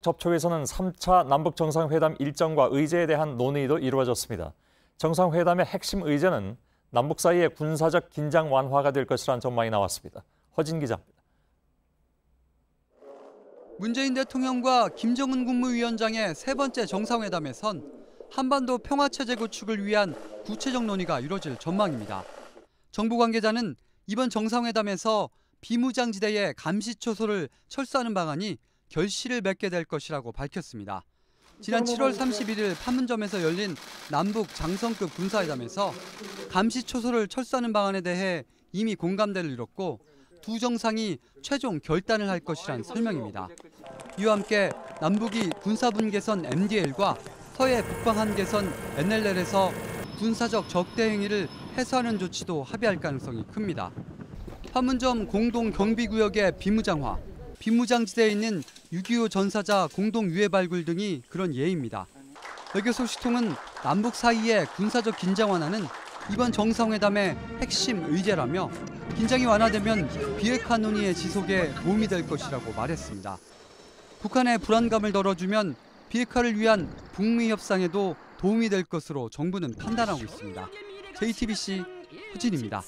접촉에서는 3차 남북 정상회담 일정과 의제에 대한 논의도 이루어졌습니다. 정상회담의 핵심 의제는 남북 사이의 군사적 긴장 완화가 될 것이라는 전망이 나왔습니다. 허진 기자입니다. 문재인 대통령과 김정은 국무위원장의 세 번째 정상회담에선 한반도 평화체제 구축을 위한 구체적 논의가 이뤄질 전망입니다. 정부 관계자는 이번 정상회담에서 비무장지대의 감시초소를 철수하는 방안이 결실을 맺게 될 것이라고 밝혔습니다. 지난 7월 31일 판문점에서 열린 남북 장성급 군사회담에서 감시 초소를 철수하는 방안에 대해 이미 공감대를 이뤘고 두 정상이 최종 결단을 할 것이란 설명입니다. 이와 함께 남북이 군사분계선 MDL과 서해 북방 한계선 NLL에서 군사적 적대 행위를 해소하는 조치도 합의할 가능성이 큽니다. 판문점 공동 경비구역의 비무장화, 비무장지대에 있는 6.25 전사자 공동 유해 발굴 등이 그런 예입니다. 외교 소식통은 남북 사이의 군사적 긴장 완화는 이번 정상회담의 핵심 의제라며 긴장이 완화되면 비핵화 논의의 지속에 도움이 될 것이라고 말했습니다. 북한의 불안감을 덜어주면 비핵화를 위한 북미 협상에도 도움이 될 것으로 정부는 판단하고 있습니다. JTBC 후진입니다.